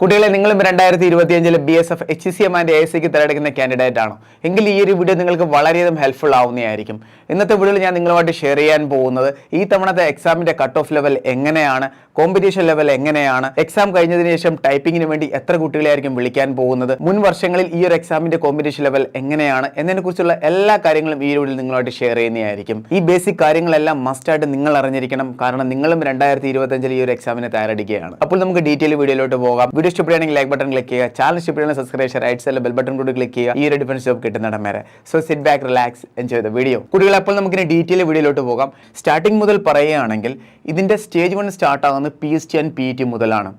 കുട്ടികളെ നിങ്ങളും രണ്ടായിരത്തി ഇരുപത്തി അഞ്ചിൽ B S F H C M and A സിക്ക് തിരഞ്ഞെടുക്കുന്ന കാൻഡിഡേറ്റ് ആണോ? എങ്കിൽ ഈ ഒരു വീഡിയോ നിങ്ങൾക്ക് വളരെയധികം ഹെൽപ്ഫുൾ ആവുന്നതായിരിക്കും. ഇന്നത്തെ വീഡിയോയിൽ ഞാൻ നിങ്ങളുമായിട്ട് ഷെയർ ചെയ്യാൻ പോകുന്നത് ഈ തവണത്തെ എക്സാമിന്റെ കട്ട് ഓഫ് ലെവൽ എങ്ങനെയാണ് കോമ്പറ്റീഷൻ ലെവൽ എങ്ങനെയാണ് എക്സാം കഴിഞ്ഞതിന് ശേഷം ടൈപ്പിങ്ങിന് വേണ്ടി എത്ര കുട്ടികളെയായിരിക്കും വിളിക്കാൻ പോകുന്നത് മുൻ വർഷങ്ങളിൽ ഈ ഒരു എക്സാമിന്റെ കോമ്പറ്റീഷൻ ലെവൽ എങ്ങനെയാണ് എന്നതിനെ കുറിച്ചുള്ള എല്ലാ കാര്യങ്ങളും ഈ വീഡിയോയിൽ നിങ്ങളുമായിട്ട് ഷെയർ ചെയ്യുന്നതായിരിക്കും. ഈ ബേസിക് കാര്യങ്ങളെല്ലാം മസ്റ്റ് ആയിട്ട് നിങ്ങൾ അറിഞ്ഞിരിക്കണം. കാരണം നിങ്ങളും രണ്ടായിരത്തി ഇരുപത്തി അഞ്ചിൽ ഈ ഒരു എക്സാമിന് തയ്യാറെടുക്കുകയാണ്. അപ്പോൾ നമുക്ക് ഡീറ്റെയിൽ വീഡിയോയിലോട്ട് പോകാം. വീഡിയോ ഇഷ്ടപ്പെടുകയാണെങ്കിൽ ലൈക്ക് ബട്ടൺ ക്ലിക്ക് ചെയ്യുക. ചാനൽ ഇഷ്ടപ്പെടുന്ന സബ്സ്ക്രൈബ് റൈറ്റ് സൈഡിൽ ബെൽ ബട്ടൺ കൂടി ക്ലിക്ക് ചെയ്യുക. ഈ ഒരു ഡിഫൻസ് ജോബ് കിട്ടുന്നിടം വരെ. So sit back relax enjoy the video കുട്ടികൾ അപ്പോൾ നമുക്കിനി ഡീറ്റെയിൽ വീഡിയോയിലോട്ട് പോകാം. സ്റ്റാർട്ടിംഗ് മുതൽ പറയുകയാണെങ്കിൽ ഇതിന്റെ സ്റ്റേജ് വൺ സ്റ്റാർട്ട് ആകുന്നത് P S T and P T മുതലാണ്.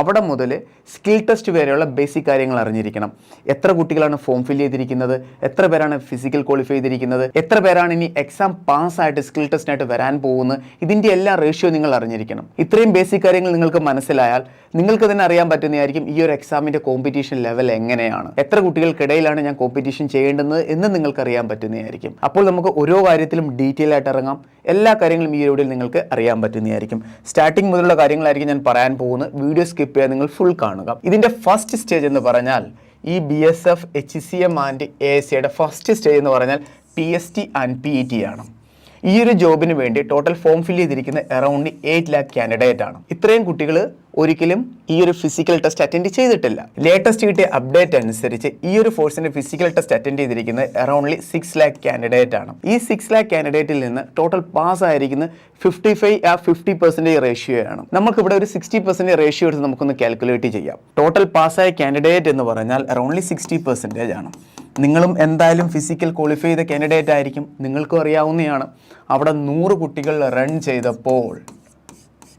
അവിടെ മുതൽ സ്കിൽ ടെസ്റ്റ് വരെയുള്ള ബേസിക് കാര്യങ്ങൾ അറിഞ്ഞിരിക്കണം. എത്ര കുട്ടികളാണ് ഫോം ഫിൽ ചെയ്തിരിക്കുന്നത്? എത്ര പേരാണ് ഫിസിക്കൽ ക്വാളിഫൈ ചെയ്തിരിക്കുന്നത്? എത്ര പേരാണ് ഇനി എക്സാം പാസ്സായിട്ട് സ്കിൽ ടെസ്റ്റിനായിട്ട് വരാൻ പോകുന്നത്? ഇതിന്റെ എല്ലാ റേഷ്യോ നിങ്ങൾ അറിഞ്ഞിരിക്കണം. ഇത്രയും ബേസിക് കാര്യങ്ങൾ നിങ്ങൾക്ക് മനസ്സിലായാൽ നിങ്ങൾക്ക് തന്നെ അറിയാൻ പറ്റുന്നതായിരിക്കും ഈ ഒരു എക്സാമിന്റെ കോമ്പറ്റീഷൻ ലെവൽ എങ്ങനെയാണ്? എത്ര കുട്ടികൾക്കിടയിലാണ് ഞാൻ കോമ്പറ്റീഷൻ ചെയ്യേണ്ടത് എന്ന് നിങ്ങൾക്ക് അറിയാൻ പറ്റുന്നതായിരിക്കും. അപ്പോൾ നമുക്ക് ഓരോ കാര്യത്തിലും ഡീറ്റെയിൽ ആയിട്ട് ഇറങ്ങാം. എല്ലാ കാര്യങ്ങളും ഈ വീഡിയോയിൽ നിങ്ങൾക്ക് അറിയാൻ പറ്റുന്നതായിരിക്കും. സ്റ്റാർട്ടിംഗ് മുതലുള്ള കാര്യങ്ങളായിരിക്കും ഞാൻ പറയാൻ പോകുന്നത്. വീഡിയോ സ്കിപ്പ് ചെയ്യാൻ നിങ്ങൾ ഫുൾ കാണുക. ഇതിന്റെ ഫസ്റ്റ് സ്റ്റേജ് എന്ന് പറഞ്ഞാൽ ഈ B S F H C M and A S സിയുടെ ഫസ്റ്റ് സ്റ്റേജ് എന്ന് പറഞ്ഞാൽ P S T and P E T ആണ്. ഈ ഒരു ജോബിന് വേണ്ടി ടോട്ടൽ ഫോം ഫിൽ ചെയ്തിരിക്കുന്ന അറൌണ്ട് എയ്റ്റ് ലാക്ക് കാൻഡിഡേറ്റ് ആണ്. ഇത്രയും കുട്ടികൾ ഒരിക്കലും ഈ ഒരു ഫിസിക്കൽ ടെസ്റ്റ് അറ്റൻഡ് ചെയ്തിട്ടില്ല. ലേറ്റസ്റ്റ് കിട്ടിയ അപ്ഡേറ്റ് അനുസരിച്ച് ഈ ഒരു ഫോഴ്സിന്റെ ഫിസിക്കൽ ടെസ്റ്റ് അറ്റൻഡ് ചെയ്തിരിക്കുന്ന അറൌണ്ട്ലി സിക്സ് ലാക്ക് കാൻഡിഡേറ്റ് ആണ്. ഈ സിക്സ് ലാക്ക് കാൻഡിഡേറ്റിൽ നിന്ന് ടോട്ടൽ പാസ് ആയിരിക്കുന്ന ഫിഫ്റ്റി ഫൈവ് ആ ഫിഫ്റ്റി പെർസെന്റേജ് റേഷ്യോ ആണ്. നമുക്ക് ഇവിടെ ഒരു സിക്സ്റ്റി പെർസെന്റേജ് റേഷ്യോ എടുത്ത് നമുക്കൊന്ന് കാൽക്കുലേറ്റ് ചെയ്യാം. ടോട്ടൽ പാസ്സായ കാൻഡിഡേറ്റ് എന്ന് പറഞ്ഞാൽ അറൌണ്ട്ലി സിക്സ്റ്റി പെർസെന്റേജ് ആണ്. നിങ്ങളും എന്തായാലും ഫിസിക്കൽ ക്വാളിഫൈ ചെയ്ത കാൻഡിഡേറ്റ് ആയിരിക്കും. നിങ്ങൾക്കും അറിയാവുന്നതാണ്. അവിടെ നൂറ് കുട്ടികൾ റൺ ചെയ്തപ്പോൾ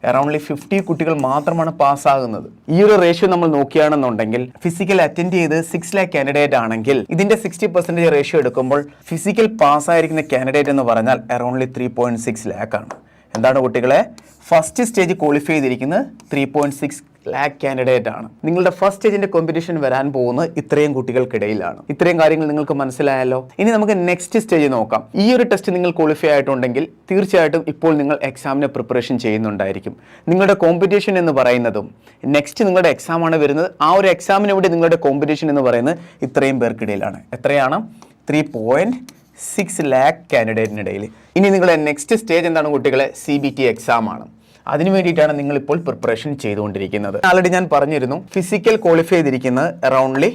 അറൌണ്ട്ലി ഫിഫ്റ്റി കുട്ടികൾ മാത്രമാണ് പാസ്സാകുന്നത് ഈ ഒരു റേഷ്യോ നമ്മൾ നോക്കുകയാണെന്നുണ്ടെങ്കിൽ ഫിസിക്കൽ അറ്റൻഡ് ചെയ്ത് സിക്സ് ലാക്ക് കാൻഡിഡേറ്റ് ആണെങ്കിൽ ഇതിന്റെ സിക്സ്റ്റി പെർസെന്റേജ് റേഷ്യോ എടുക്കുമ്പോൾ ഫിസിക്കൽ പാസ്സായിരിക്കുന്ന കാൻഡിഡേറ്റ് എന്ന് പറഞ്ഞാൽ aroundly three point six lakh ആണ്. എന്താണ് കുട്ടികളെ? ഫസ്റ്റ് സ്റ്റേജ് ക്വാളിഫൈ ചെയ്തിരിക്കുന്നത് three point six lakh candidate ആണ്. നിങ്ങളുടെ ഫസ്റ്റ് സ്റ്റേജിന്റെ കോമ്പറ്റീഷൻ വരാൻ പോകുന്ന ഇത്രയും കുട്ടികൾക്കിടയിലാണ്. ഇത്രയും കാര്യങ്ങൾ നിങ്ങൾക്ക് മനസ്സിലായല്ലോ? ഇനി നമുക്ക് നെക്സ്റ്റ് സ്റ്റേജ് നോക്കാം. ഈ ഒരു ടെസ്റ്റ് നിങ്ങൾ ക്വാളിഫൈ ആയിട്ടുണ്ടെങ്കിൽ തീർച്ചയായിട്ടും ഇപ്പോൾ നിങ്ങൾ എക്സാമിന് പ്രിപ്പറേഷൻ ചെയ്യുന്നുണ്ടായിരിക്കും. നിങ്ങളുടെ കോമ്പറ്റീഷൻ എന്ന് പറയുന്നതും നെക്സ്റ്റ് നിങ്ങളുടെ എക്സാം ആണ് വരുന്നത്. ആ ഒരു എക്സാമിന് വേണ്ടി നിങ്ങളുടെ കോമ്പറ്റീഷൻ എന്ന് പറയുന്നത് ഇത്രയും പേർക്കിടയിലാണ്. എത്രയാണ്? ത്രീ പോയിന്റ് സിക്സ് ലാക്ക് കാൻഡിഡേറ്റിനിടയിൽ ഇനി നിങ്ങളുടെ നെക്സ്റ്റ് സ്റ്റേജ് എന്താണ് കുട്ടികളെ? സി ബി ടി എക്സാം ആണ്. അതിനു വേണ്ടിയിട്ടാണ് നിങ്ങൾ ഇപ്പോൾ പ്രിപ്പറേഷൻ ചെയ്തുകൊണ്ടിരിക്കുന്നത്. ആൾറെഡി ഞാൻ പറഞ്ഞിരുന്നു ഫിസിക്കൽ ക്വാളിഫൈ ചെയ്തിരിക്കുന്നത് aroundly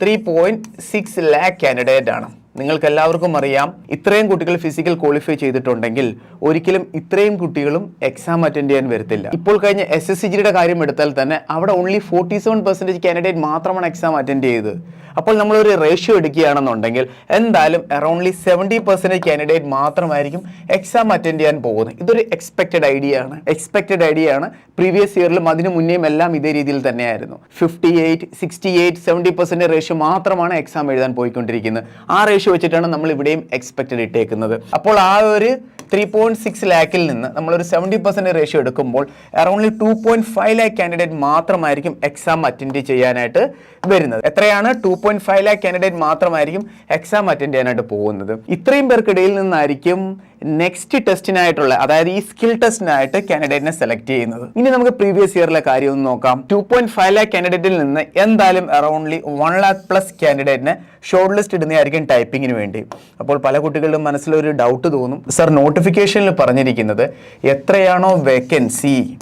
three point six lakh candidate ആണ്. നിങ്ങൾക്ക് എല്ലാവർക്കും അറിയാം ഇത്രയും കുട്ടികൾ ഫിസിക്കൽ ക്വാളിഫൈ ചെയ്തിട്ടുണ്ടെങ്കിൽ ഒരിക്കലും ഇത്രയും കുട്ടികളും എക്സാം അറ്റൻഡ് ചെയ്യാൻ വരത്തില്ല. ഇപ്പോൾ കഴിഞ്ഞ എസ് എസ് സി ജിയുടെ കാര്യം എടുത്താൽ തന്നെ അവിടെ only forty seven percentage candidate മാത്രമാണ് എക്സാം അറ്റൻഡ് ചെയ്തത്. അപ്പോൾ നമ്മളൊരു റേഷ്യോ എടുക്കുകയാണെന്നുണ്ടെങ്കിൽ എന്തായാലും അറൗണ്ട്ലി സെവന്റി പെർസെന്റേജ് കാൻഡിഡേറ്റ് മാത്രമായിരിക്കും എക്സാം അറ്റൻഡ് ചെയ്യാൻ പോകുന്നത്. ഇതൊരു എക്സ്പെക്റ്റഡ് ഐഡിയ ആണ്. എക്സ്പെക്റ്റഡ് ഐഡിയ ആണ്. പ്രീവിയസ് ഇയറിലും അതിനു മുന്നേയും എല്ലാം ഇതേ രീതിയിൽ തന്നെയായിരുന്നു. Fifty eight sixty eight seventy percentage ratio മാത്രമാണ് എക്സാം എഴുതാൻ പോയിക്കൊണ്ടിരിക്കുന്നത്. ആ റേഷ്യോ വെച്ചിട്ടാണ് നമ്മൾ ഇവിടെയും എക്സ്പെക്റ്റഡ് ഇട്ടേക്കുന്നത്. അപ്പോൾ ആ ഒരു ത്രീ പോയിന്റ് സിക്സ് ലാക്കിൽ നിന്ന് നമ്മളൊരു സെവന്റി പെർസെന്റ് റേഷ്യോ എടുക്കുമ്പോൾ aroundly two point five lakh candidate മാത്രമായിരിക്കും എക്സാം അറ്റൻഡ് ചെയ്യാനായിട്ട് വരുന്നത്. എത്രയാണ്? Two point five lakh candidate മാത്രമായിരിക്കും എക്സാം അറ്റൻഡ് ചെയ്യാനായിട്ട് പോകുന്നത്. ഇത്രയും പേർക്കിടയിൽ നിന്നായിരിക്കും നെക്സ്റ്റ് ടെസ്റ്റിനായിട്ടുള്ള അതായത് ഈ സ്കിൽ ടെസ്റ്റിനായിട്ട് കാൻഡിഡേറ്റിനെ സെലക്ട് ചെയ്യുന്നത്. ഇനി നമുക്ക് പ്രീവിയസ് ഇയറിലെ കാര്യം ഒന്ന് നോക്കാം. ടു പോയിന്റ് ഫൈവ് ലാക്ക് കാൻഡിഡേറ്റിൽ നിന്ന് എന്തായാലും അറൌണ്ട്ലി വൺ ലാക്ക് പ്ലസ് കാൻഡിഡേറ്റിനെ ഷോർട്ട് ലിസ്റ്റ് ഇടുന്നതായിരിക്കും ടൈപ്പിങ്ങിന് വേണ്ടി. അപ്പോൾ പല കുട്ടികളുടെ മനസ്സിലൊരു ഡൗട്ട് തോന്നും. സർ നോട്ടിഫിക്കേഷനിൽ പറഞ്ഞിരിക്കുന്നത് എത്രയാണോ വേക്കൻസി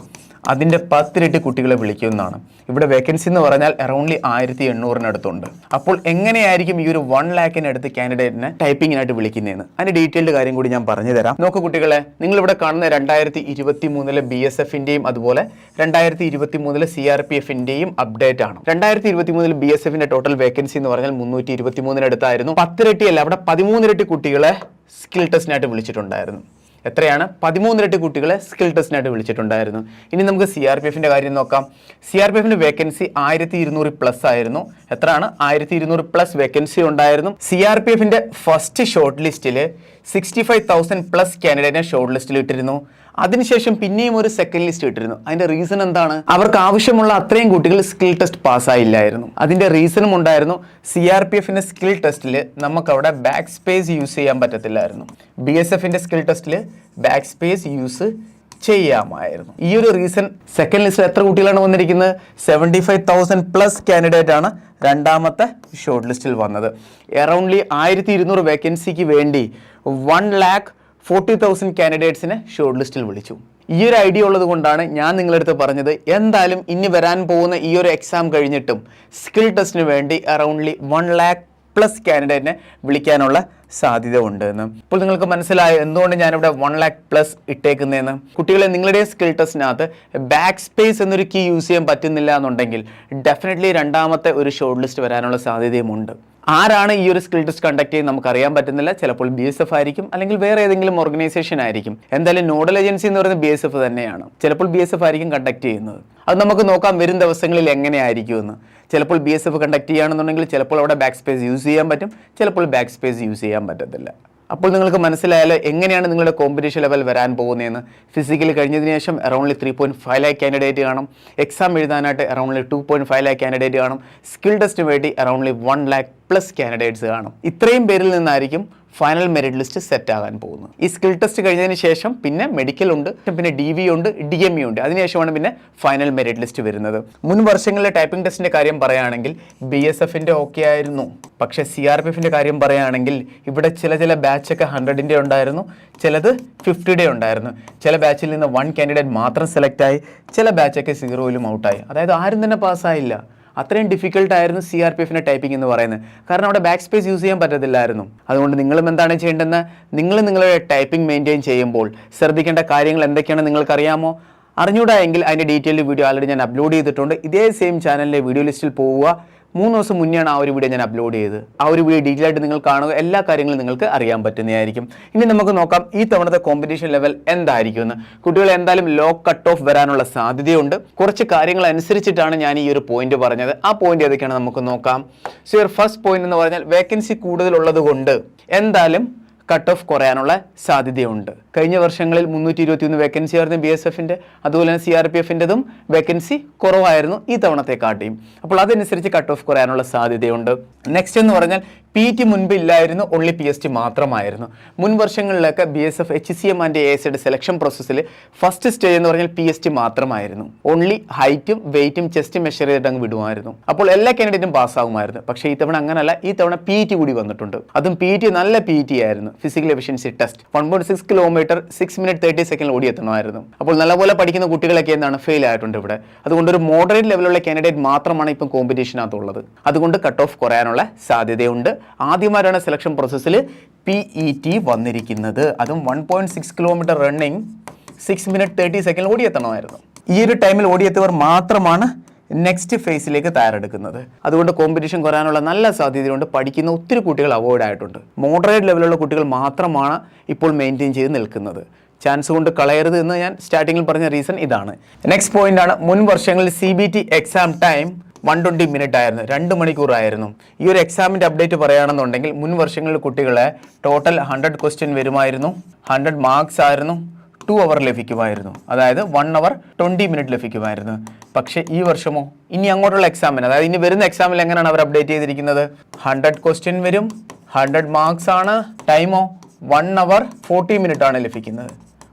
അതിന്റെ പത്തിരട്ടി കുട്ടികളെ വിളിക്കുന്നതാണ്. ഇവിടെ വേക്കൻസി എന്ന് പറഞ്ഞാൽ അറൌണ്ട്ലി ആയിരത്തി എണ്ണൂറിനടുത്തുണ്ട് അപ്പോൾ എങ്ങനെയായിരിക്കും ഈ ഒരു വൺ ലാക്കിനടുത്ത് കാൻഡിഡേറ്റിനെ ടൈപ്പിങ്ങിനായിട്ട് വിളിക്കുന്നതെന്ന്? അതിന്റെ ഡീറ്റെയിൽഡ് കാര്യം കൂടി ഞാൻ പറഞ്ഞു തരാം. നോക്കൂ കുട്ടികളെ നിങ്ങളിവിടെ കാണുന്ന രണ്ടായിരത്തി ഇരുപത്തി മൂന്നിലെ ബി എസ് എഫിന്റെയും അതുപോലെ രണ്ടായിരത്തി ഇരുപത്തി മൂന്നിലെ സി ആർ പി എഫിന്റെയും അപ്ഡേറ്റ് ആണ്. രണ്ടായിരത്തി ഇരുപത്തി മൂന്നിൽ ബി എസ് എഫിന്റെ ടോട്ടൽ വേക്കൻസി എന്ന് പറഞ്ഞാൽ മുന്നൂറ്റി ഇരുപത്തി മൂന്നിനടുത്തായിരുന്നു പത്തിരട്ടിയല്ല അവിടെ പതിമൂന്നിരട്ടി കുട്ടികളെ സ്കിൽ ടെസ്റ്റിനായിട്ട് വിളിച്ചിട്ടുണ്ടായിരുന്നു. എത്രയാണ്? പതിമൂന്നിരട്ടി കുട്ടികളെ സ്കിൽ ടെസ്റ്റിനായിട്ട് വിളിച്ചിട്ടുണ്ടായിരുന്നു. ഇനി നമുക്ക് സി ആർ പി എഫിന്റെ കാര്യം നോക്കാം. സി ആർ പി എഫിന്റെ വേക്കൻസി ആയിരത്തി ഇരുന്നൂറ് പ്ലസ് ആയിരുന്നു. എത്രയാണ്? ആയിരത്തി ഇരുന്നൂറ് പ്ലസ് വേക്കൻസി ഉണ്ടായിരുന്നു സി ആർ പി എഫിന്റെ ഫസ്റ്റ് ഷോർട്ട് ലിസ്റ്റിൽ സിക്സ്റ്റി ഫൈവ് തൗസൻഡ് പ്ലസ് കാൻഡിഡേറ്റിനെ ഷോർട്ട് ലിസ്റ്റിൽ ഇട്ടിരുന്നു. അതിനുശേഷം പിന്നെയും ഒരു സെക്കൻഡ് ലിസ്റ്റ് ഇട്ടിരുന്നു. അതിന്റെ റീസൺ എന്താണ്? അവർക്ക് ആവശ്യമുള്ള അത്രയും കുട്ടികൾ സ്കിൽ ടെസ്റ്റ് പാസ്സായില്ലായിരുന്നു അതിന്റെ റീസണും ഉണ്ടായിരുന്നു. സി ആർ പി എഫിന്റെ സ്കിൽ ടെസ്റ്റിൽ നമുക്ക് അവിടെ ബാക്ക് സ്പേസ് യൂസ് ചെയ്യാൻ പറ്റത്തില്ലായിരുന്നു. ബി എസ് എഫിന്റെ സ്കിൽ ടെസ്റ്റിൽ ബാക്ക് സ്പേസ് യൂസ് ചെയ്യാമായിരുന്നു. ഈ ഒരു റീസൺ സെക്കൻഡ് ലിസ്റ്റിൽ എത്ര കുട്ടികളാണ് വന്നിരിക്കുന്നത്? Seventy five thousand plus candidate ആണ് രണ്ടാമത്തെ ഷോർട്ട് ലിസ്റ്റിൽ വന്നത്. എറൗണ്ട്ലി ആയിരത്തി ഇരുന്നൂറ് വേക്കൻസിക്ക് വേണ്ടി വൺ ലാക്ക് ഫോർട്ടി തൗസൻഡ് കാൻഡിഡേറ്റ്സിനെ ഷോർട്ട് ലിസ്റ്റിൽ വിളിച്ചു. ഈ ഒരു ഐഡിയ ഉള്ളത് കൊണ്ടാണ് ഞാൻ നിങ്ങളടുത്ത് പറഞ്ഞത് എന്തായാലും ഇനി വരാൻ പോകുന്ന ഈ ഒരു എക്സാം കഴിഞ്ഞിട്ടും സ്കിൽ ടെസ്റ്റിന് വേണ്ടി അറൗണ്ട്ലി വൺ ലാക്ക് പ്ലസ് കാൻഡിഡേറ്റിനെ വിളിക്കാനുള്ള സാധ്യത ഉണ്ട് എന്ന്. ഇപ്പോൾ നിങ്ങൾക്ക് മനസ്സിലായോ എന്തുകൊണ്ട് ഞാനിവിടെ വൺ ലാക്ക് പ്ലസ് ഇട്ടേക്കുന്നതെന്ന്? കുട്ടികളെ നിങ്ങളുടെ സ്കിൽ ടെസ്റ്റിനകത്ത് ബാക്ക് സ്പേസ് എന്നൊരു കീ യൂസ് ചെയ്യാൻ പറ്റുന്നില്ല എന്നുണ്ടെങ്കിൽ ഡെഫിനറ്റ്ലി രണ്ടാമത്തെ ഒരു ഷോർട്ട് ലിസ്റ്റ് വരാനുള്ള സാധ്യതയുമുണ്ട്. ആരാണ് ഈ ഒരു സ്കിൽ ടെസ്റ്റ് കണ്ടക്ട് ചെയ്യുന്നത് നമുക്ക് അറിയാൻ പറ്റുന്നില്ല. ചിലപ്പോൾ ബി എസ് എഫ് ആയിരിക്കും അല്ലെങ്കിൽ വേറെ ഏതെങ്കിലും ഓർഗനൈസേഷൻ ആയിരിക്കും. എന്തായാലും നോഡൽ ഏജൻസി എന്ന് പറയുന്നത് ബി എസ് എഫ് തന്നെയാണ്. ചിലപ്പോൾ ബി എസ് എഫ് ആയിരിക്കും കണ്ടക്ട് ചെയ്യുന്നത്. അത് നമുക്ക് നോക്കാം വരും ദിവസങ്ങളിൽ എങ്ങനെയായിരിക്കും എന്ന് ചിലപ്പോൾ ബി എസ് എഫ് കണ്ടക്ട് ചെയ്യുകയാണെന്നുണ്ടെങ്കിൽ ചിലപ്പോൾ അവിടെ ബാക്ക് സ്പേസ് യൂസ് ചെയ്യാൻ പറ്റും. ചിലപ്പോൾ ബാക്ക് സ്പേസ് യൂസ് ചെയ്യാൻ പറ്റത്തില്ല. അപ്പോൾ നിങ്ങൾക്ക് മനസ്സിലായാലോ എങ്ങനെയാണ് നിങ്ങളുടെ കോമ്പറ്റീഷൻ ലെവൽ വരാൻ പോകുന്നതെന്ന്? ഫിസിക്കലി കഴിഞ്ഞതിന് ശേഷം aroundly three point five lakh candidate കാണും. എക്സാം എഴുതാനായിട്ട് aroundly two point five lakh candidate കാണും. സ്കിൽ ടെസ്റ്റിന് വേണ്ടി aroundly one lakh plus candidates കാണും. ഇത്രയും പേരിൽ നിന്നായിരിക്കും ഫൈനൽ മെറിറ്റ് ലിസ്റ്റ് സെറ്റ് ആകാൻ പോകുന്നത് ഈ സ്കിൽ ടെസ്റ്റ് കഴിഞ്ഞതിന് ശേഷം പിന്നെ മെഡിക്കൽ ഉണ്ട് പിന്നെ ഡി വി ഉണ്ട് ഡി എം ഇ ഉണ്ട്. അതിനുശേഷമാണ് പിന്നെ ഫൈനൽ മെറിറ്റ് ലിസ്റ്റ് വരുന്നത്. മുൻ വർഷങ്ങളിലെ ടൈപ്പിംഗ് ടെസ്റ്റിന്റെ കാര്യം പറയുകയാണെങ്കിൽ ബി എസ് എഫിന്റെ ഓക്കെ ആയിരുന്നു. പക്ഷേ സി ആർ പി എഫിന്റെ കാര്യം പറയുകയാണെങ്കിൽ ഇവിടെ ചില ചില ബാച്ചൊക്കെ ഹൺഡ്രഡിന്റെ ഉണ്ടായിരുന്നു ചിലത് ഫിഫ്റ്റിയുടെ ഉണ്ടായിരുന്നു. ചില ബാച്ചിൽ നിന്ന് വൺ കാൻഡിഡേറ്റ് മാത്രം സെലക്ട് ആയി ചില ബാച്ചൊക്കെ സീറോയിലും ഔട്ടായി അതായത് ആരും തന്നെ പാസ്സായില്ല അത്രയും ഡിഫിക്കൽട്ട് ആയിരുന്നു സി ആർ പി എഫിന്റെ ടൈപ്പിംഗ് എന്ന് പറയുന്നത്. കാരണം അവിടെ ബാക്ക് സ്പേസ് യൂസ് ചെയ്യാൻ പറ്റത്തില്ലായിരുന്നു. അതുകൊണ്ട് നിങ്ങളും എന്താണ് ചെയ്യേണ്ടതെന്ന് നിങ്ങൾ നിങ്ങളുടെ ടൈപ്പിംഗ് മെയിന്റെയിൻ ചെയ്യുമ്പോൾ ശ്രദ്ധിക്കേണ്ട കാര്യങ്ങൾ എന്തൊക്കെയാണ് നിങ്ങൾക്കറിയാമോ? അറിഞ്ഞൂടാ എങ്കിൽ അതിന്റെ ഡീറ്റെയിൽ വീഡിയോ ആൾറെഡി ഞാൻ അപ്ലോഡ് ചെയ്തിട്ടുണ്ട്. ഇതേ സെയിം ചാനലിലെ വീഡിയോ ലിസ്റ്റിൽ പോവുക. മൂന്ന് ദിവസം മുന്നെയാണ് ആ ഒരു വീഡിയോ ഞാൻ അപ്ലോഡ് ചെയ്തത്. ആ ഒരു വീഡിയോ ഡീറ്റെയിൽ ആയിട്ട് നിങ്ങൾ കാണുക. എല്ലാ കാര്യങ്ങളും നിങ്ങൾക്ക് അറിയാൻ പറ്റുന്നതായിരിക്കും. ഇനി നമുക്ക് നോക്കാം ഈ തവണത്തെ കോമ്പറ്റീഷൻ ലെവൽ എന്തായിരിക്കും എന്ന് കുട്ടികൾ എന്തായാലും ലോ കട്ട് ഓഫ് വരാനുള്ള സാധ്യതയുണ്ട്. കുറച്ച് കാര്യങ്ങൾ അനുസരിച്ചിട്ടാണ് ഞാൻ ഈ ഒരു പോയിന്റ് പറഞ്ഞത്. ആ പോയിന്റ് ഏതൊക്കെയാണ് നമുക്ക് നോക്കാം. സോ യുവർ ഫസ്റ്റ് പോയിന്റ് എന്ന് പറഞ്ഞാൽ വേക്കൻസി കൂടുതലുള്ളത് കൊണ്ട് എന്തായാലും കട്ട് ഓഫ് കുറയാനുള്ള സാധ്യതയുണ്ട്. കഴിഞ്ഞ വർഷങ്ങളിൽ മുന്നൂറ്റി ഇരുപത്തി ഒന്ന് വേക്കൻസി ആയിരുന്നു ബി എസ് എഫിന്റെ അതുപോലെ തന്നെ സി ആർ പി എഫിന്റെതും വേക്കൻസി കുറവായിരുന്നു ഈ തവണത്തെ കാട്ടിയും അപ്പോൾ അതനുസരിച്ച് കട്ട് ഓഫ് കുറയാനുള്ള സാധ്യതയുണ്ട്. നെക്സ്റ്റ് എന്ന് പറഞ്ഞാൽ പി ടി മുൻപ് ഇല്ലായിരുന്നു ഓൺലി പി എസ് ടി മാത്രമായിരുന്നു. മുൻ വർഷങ്ങളിലൊക്കെ B S F H C M and A S selection പ്രോസസ്സിൽ ഫസ്റ്റ് സ്റ്റേജ് എന്ന് പറഞ്ഞാൽ പി എസ് ടി മാത്രമായിരുന്നു. ഓൺലി ഹൈറ്റും വെയിറ്റും ചെസ്റ്റ് മെഷർ ചെയ്തിട്ട് അങ്ങ് വിടുമായിരുന്നു. അപ്പോൾ എല്ലാ കാൻഡിഡേറ്റും പാസ്സാകുമായിരുന്നു പക്ഷേ ഈ തവണ അങ്ങനല്ല ഈ തവണ പി ടി കൂടി വന്നിട്ടുണ്ട്. അതും പി ടി നല്ല പി ടി ആയിരുന്നു. Physical efficiency test one point six kilometre six minute thirty സെക്കൻഡിൽ ഓടിയെത്തണമായിരുന്നു. അപ്പോൾ നല്ലപോലെ പഠിക്കുന്ന കുട്ടികളൊക്കെ എന്താണ് ഫെയിൽ ആയിട്ടുണ്ട് ഇവിടെ. അതുകൊണ്ട് ഒരു മോഡറേറ്റ് ലെവലുള്ള കാൻഡിഡേറ്റ് മാത്രമാണ് ഇപ്പം കോമ്പറ്റീഷനകത്തുള്ളത് അതുകൊണ്ട് കട്ട് ഓഫ് കുറയാനുള്ള സാധ്യതയുണ്ട്. ആദ്യമായിട്ടാണ് സെലക്ഷൻ പ്രോസസ്സിൽ പി ഇ ടി വന്നിരിക്കുന്നത്. അതും one point six kilometre running six minute thirty സെക്കൻഡിൽ ഓടിയെത്തണമായിരുന്നു. ഈ ഒരു ടൈമിൽ ഓടിയെത്തിയവർ മാത്രമാണ് നെക്സ്റ്റ് ഫേസിലേക്ക് തയ്യാറെടുക്കുന്നത്. അതുകൊണ്ട് കോമ്പറ്റീഷൻ കുറയാനുള്ള നല്ല സാധ്യതയുണ്ട്. പഠിക്കുന്ന ഒത്തിരി കുട്ടികൾ അവോയ്ഡ് ആയിട്ടുണ്ട്. മോഡറേറ്റ് ലെവലുള്ള കുട്ടികൾ മാത്രമാണ് ഇപ്പോൾ മെയിന്റെയിൻ ചെയ്ത് നിൽക്കുന്നത്. ചാൻസ് കൊണ്ട് കളയരുത് എന്ന് ഞാൻ സ്റ്റാർട്ടിങ്ങിൽ പറഞ്ഞ റീസൺ ഇതാണ്. നെക്സ്റ്റ് പോയിന്റ് ആണ്. മുൻ വർഷങ്ങളിൽ C B T exam time one twenty minute ആയിരുന്നു. രണ്ട് മണിക്കൂറായിരുന്നു ഈ ഒരു എക്സാമിന്റെ അപ്ഡേറ്റ് പറയുകയാണെന്നുണ്ടെങ്കിൽ മുൻ വർഷങ്ങളിൽ കുട്ടികളെ ടോട്ടൽ ഹൺഡ്രഡ് ക്വസ്റ്റ്യൻ വരുമായിരുന്നു. ഹൺഡ്രഡ് മാർക്സ് ആയിരുന്നു. ടു അവർ ലഭിക്കുമായിരുന്നു. അതായത് വൺ അവർ ട്വന്റി മിനിറ്റ് ലഭിക്കുമായിരുന്നു. പക്ഷേ ഈ വർഷമോ? ഇനി അങ്ങോട്ടുള്ള എക്സാമിന് അതായത് ഇനി വരുന്ന എക്സാമിൽ എങ്ങനെയാണ് അവർ അപ്ഡേറ്റ് ചെയ്തിരിക്കുന്നത്? ഹൺഡ്രഡ് ക്വസ്റ്റ്യൻ വരും. ഹൺഡ്രഡ് മാർക്സ് ആണ്. ടൈമോ വൺ അവർ ഫോർട്ടി മിനിറ്റ് ആണ് ലഭിക്കുന്നത്.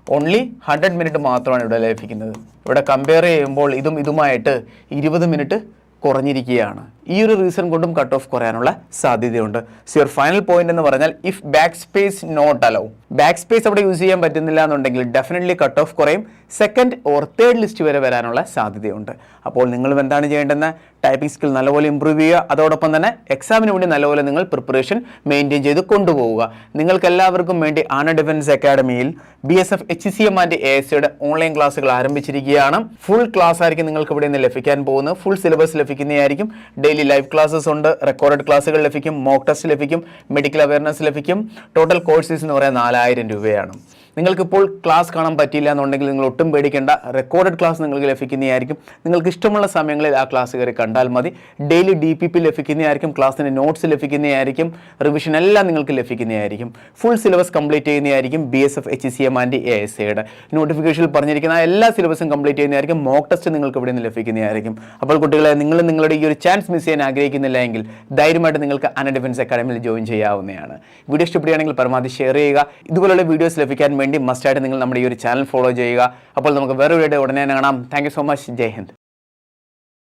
ഓൺലി ഹൺഡ്രഡ് മിനിറ്റ് മാത്രമാണ് ഇവിടെ ലഭിക്കുന്നത്. ഇവിടെ കമ്പയർ ചെയ്യുമ്പോൾ ഇതും ഇതുമായിട്ട് ഇരുപത് മിനിറ്റ് കുറഞ്ഞിരിക്കുകയാണ്. ഈ ഒരു റീസൺ കൊണ്ടും കട്ട് ഓഫ് കുറയാനുള്ള സാധ്യതയുണ്ട്. സോ യുവർ ഫൈനൽ പോയിന്റ് എന്ന് പറഞ്ഞാൽ if back space not allow back space അവിടെ യൂസ് ചെയ്യാൻ പറ്റുന്നില്ല എന്നുണ്ടെങ്കിൽ ഡെഫിനറ്റ്ലി കട്ട് ഓഫ് കുറയും. സെക്കൻഡ് ഓർ തേർഡ് ലിസ്റ്റ് വരെ വരാനുള്ള സാധ്യതയുണ്ട്. അപ്പോൾ നിങ്ങൾ എന്താണ് ചെയ്യേണ്ടതെന്ന്? ടൈപ്പിംഗ് സ്കിൽ നല്ലപോലെ ഇമ്പ്രൂവ് ചെയ്യുക. അതോടൊപ്പം തന്നെ എക്സാമിന് വേണ്ടി നല്ലപോലെ നിങ്ങൾ പ്രിപ്പറേഷൻ മെയിന്റെയിൻ ചെയ്ത് കൊണ്ടുപോവുക. നിങ്ങൾക്ക് എല്ലാവർക്കും വേണ്ടി ആന defence അക്കാഡമിയിൽ B S F H C M and A S സിയുടെ ഓൺലൈൻ ക്ലാസ്സുകൾ ആരംഭിച്ചിരിക്കുകയാണ്. ഫുൾ ക്ലാസ് ആയിരിക്കും നിങ്ങൾക്ക് ഇവിടെ നിന്ന് ലഭിക്കാൻ പോകുന്നത്. ഫുൾ സിലബസ് ലഭിക്കുന്നതായിരിക്കും. ഡെയിലി ലൈവ് ക്ലാസ്സസ് ഉണ്ട്. റെക്കോർഡ് ക്ലാസ്സുകൾ ലഭിക്കും. മോക്ക് ടെസ്റ്റ് ലഭിക്കും. മെഡിക്കൽ അവയർനെസ് ലഭിക്കും. ടോട്ടൽ കോഴ്സ് ഫീസ് എന്ന് പറയുന്നത് നാലായിരം രൂപയാണ്. നിങ്ങൾക്കിപ്പോൾ ക്ലാസ് കാണാൻ പറ്റിയില്ല എന്നുണ്ടെങ്കിൽ നിങ്ങൾ ഒട്ടും പേടിക്കേണ്ട. റെക്കോർഡഡ് ക്ലാസ് നിങ്ങൾക്ക് ലഭിക്കുന്നതായിരിക്കും. നിങ്ങൾക്ക് ഇഷ്ടമുള്ള സമയങ്ങളിൽ ആ ക്ലാസ് കയറി കണ്ടാൽ മതി. ഡെയിലി ഡി പി പി ലഭിക്കുന്നതായിരിക്കും. ക്ലാസ്സിന് നോട്ട്സ് ലഭിക്കുന്നതായിരിക്കും. റിവിഷൻ എല്ലാം നിങ്ങൾക്ക് ലഭിക്കുന്നതായിരിക്കും. ഫുൾ സിലബസ് കംപ്ലീറ്റ് ചെയ്യുന്നതായിരിക്കും. B S F H C M and A S എയുടെ നോട്ടിഫിക്കേഷനിൽ പറഞ്ഞിരിക്കുന്ന എല്ലാ സിലബസും കംപ്ലീറ്റ് ചെയ്യുന്നതായിരിക്കും. മോക്ക് ടെസ്റ്റ് നിങ്ങൾക്ക് ഇവിടെ നിന്ന് ലഭിക്കുന്നതായിരിക്കും. അപ്പോൾ കുട്ടികളെ നിങ്ങൾ നിങ്ങളുടെ ഈ ഒരു ചാൻസ് മിസ് ചെയ്യാൻ ആഗ്രഹിക്കുന്നില്ല എങ്കിൽ ധൈര്യമായിട്ട് നിങ്ങൾക്ക് അന ഡിഫൻസ് അക്കാഡമിയിൽ ജോയിൻ ചെയ്യാവുന്നതാണ്. വീഡിയോ ഇഷ്ടപ്പെടുകയാണെങ്കിൽ പരമാവധി ഷെയർ ചെയ്യുക. ഇതുപോലുള്ള വീഡിയോസ് ലഭിക്കാൻ വേണ്ടി വേണ്ടി മസ്റ്റായിട്ട് നിങ്ങൾ നമ്മുടെ ഈ ഒരു ചാനൽ ഫോളോ ചെയ്യുക. അപ്പോൾ നമുക്ക് വേറൊരു വീഡിയോ ഉടനെ കാണാം. Thank so much Jai Hind.